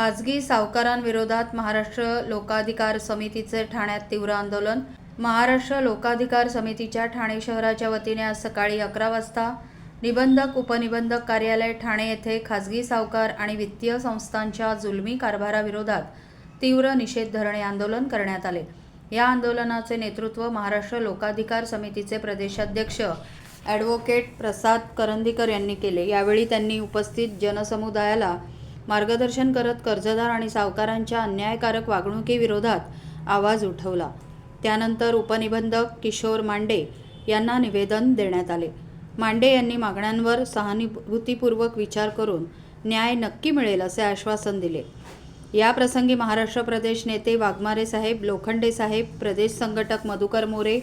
खाजगी सावकारांविरोधात महाराष्ट्र लोकाधिकार समितीचे ठाण्यात तीव्र आंदोलन. महाराष्ट्र लोकाधिकार समितीच्या ठाणे शहराच्या वतीने आज सकाळी अकरा वाजता निबंधक उपनिबंधक कार्यालय ठाणे येथे खाजगी सावकार आणि वित्तीय संस्थांच्या जुलमी कारभाराविरोधात तीव्र निषेध धरणे आंदोलन करण्यात आले. या आंदोलनाचे नेतृत्व महाराष्ट्र लोकाधिकार समितीचे प्रदेशाध्यक्ष ॲडव्होकेट प्रसाद करंदीकर यांनी केले. यावेळी त्यांनी उपस्थित जनसमुदायाला मार्गदर्शन करत कर्जदार आणि सावकारांच्या अन्यायकारक वागणुकीविरोधात आवाज उठवला. त्यानंतर उपनिबंधक किशोर मांडे यांना निवेदन देण्यात आले. मांडे यांनी मागण्यांवर सहानुभूतीपूर्वक विचार करून न्याय नक्की मिळेल असे आश्वासन दिले. या प्रसंगी महाराष्ट्र प्रदेश नेते वाघमारे साहेब लोखंडे साहेब प्रदेश संघटक मधुकर मोरे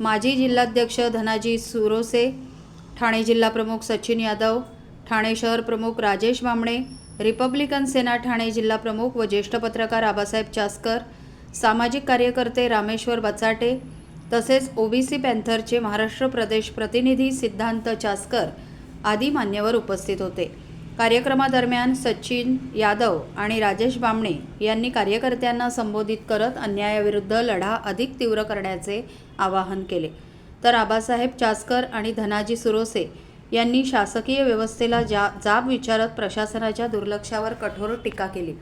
माजी जिल्हाध्यक्ष धनाजी सुरोसे ठाणे जिल्हा प्रमुख सचिन यादव ठाणे शहर प्रमुख राजेश बांबणे रिपब्लिकन सेना ठाणे जिल्हा प्रमुख व ज्येष्ठ पत्रकार आबासाहेब चासकर सामाजिक कार्यकर्ते रामेश्वर बचाटे तसेच ओबीसी पॅन्थरचे महाराष्ट्र प्रदेश प्रतिनिधी सिद्धांत चासकर आदी मान्यवर उपस्थित होते. कार्यक्रमादरम्यान सचिन यादव आणि राजेश बामणे यांनी कार्यकर्त्यांना संबोधित करत अन्यायाविरुद्ध लढा अधिक तीव्र करण्याचे आवाहन केले. तर आबासाहेब चासकर आणि धनाजी सुरोसे यांनी शासकीय व्यवस्थेला जा जाब विचारत प्रशासनाच्या दुर्लक्षावर कठोर टीका केली.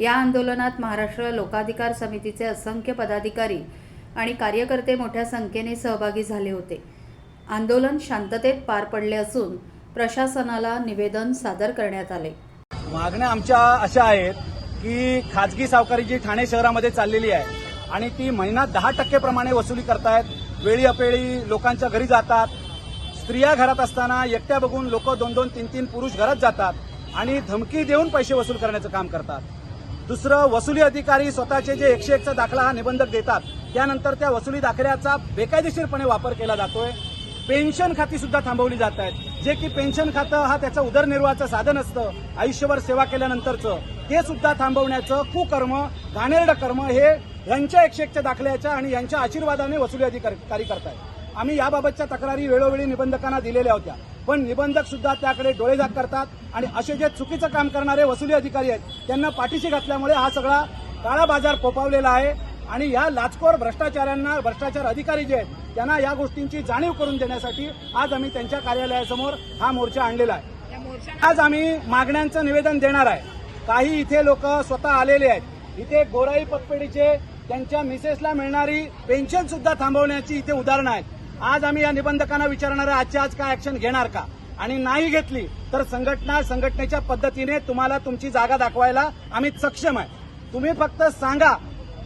या आंदोलनात महाराष्ट्र लोकाधिकार समितीचे असंख्य पदाधिकारी आणि कार्यकर्ते मोठ्या संख्येने सहभागी झाले होते. आंदोलन शांततेत पार पडले असून प्रशासनाला निवेदन सादर करण्यात आले. मागण्या आमच्या अशा आहेत की खाजगी सावकारी जी ठाणे शहरामध्ये चाललेली आहे आणि ती महिना दहा टक्के प्रमाणे वसुली करतायत वेळी अपेळी लोकांच्या घरी जातात स्त्रिया घरात असताना एकट्या बघून लोक दोन दोन तीन तीन पुरुष घरात जातात आणि धमकी देऊन पैसे वसूल करण्याचं काम करतात. दुसरं वसुली अधिकारी स्वतःचे जे एकशे एकचा दाखला हा निबंधक देतात त्यानंतर त्या वसुली दाखल्याचा बेकायदेशीरपणे वापर केला जातोय. पेन्शन खाती सुद्धा थांबवली जात आहेत. जे की पेन्शन खातं हा त्याचं उदरनिर्वाहाचं साधन असतं आयुष्यभर सेवा केल्यानंतरचं. ते सुद्धा थांबवण्याचं कुकर्म घाणेरडं कर्म हे यांच्या एकशे एकच्या दाखल्याच्या आणि यांच्या आशीर्वादाने वसुली अधिकारी करतायत. आम्ही याबाबतच्या तक्रारी वेळोवेळी निबंधकांना दिलेल्या होत्या. पण निबंधक सुद्धा त्याकडे डोळेझाक करतात आणि असे जे चुकीचं काम करणारे वसुली अधिकारी आहेत त्यांना पाठीशी घातल्यामुळे हा सगळा काळा बाजार फोपावलेला आहे. आणि या लाचखोर भ्रष्टाचारांना भ्रष्टाचार अधिकारी जे आहेत त्यांना या गोष्टींची जाणीव करून देण्यासाठी आज आम्ही त्यांच्या कार्यालयासमोर हा मोर्चा आणलेला आहे. आज आम्ही मागण्यांचं निवेदन देणार आहे. काही इथे लोक स्वतः आलेले आहेत. इथे गोराई पतपेढीचे त्यांच्या मिसेसला मिळणारी पेन्शन सुद्धा थांबवण्याची इथे उदाहरणं आहेत. आज आम्ही या निबंधकांना विचारणार आहे आजच्या आज काय ऍक्शन घेणार का? आणि नाही घेतली तर संघटना संघटनेच्या पद्धतीने तुम्हाला तुमची जागा दाखवायला आम्ही सक्षम आहे. तुम्ही फक्त सांगा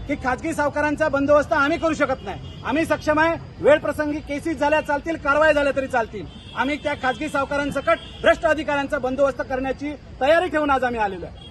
की खाजगी सावकारांचा बंदोबस्त आम्ही करू शकत नाही. आम्ही सक्षम आहे वेळ प्रसंगी केसेस झाल्या चालतील कारवाई झाल्या तरी चालतील. आम्ही त्या खाजगी सावकारांसकट भ्रष्ट अधिकाऱ्यांचा बंदोबस्त करण्याची तयारी ठेवून आज आम्ही आलेलो आहे.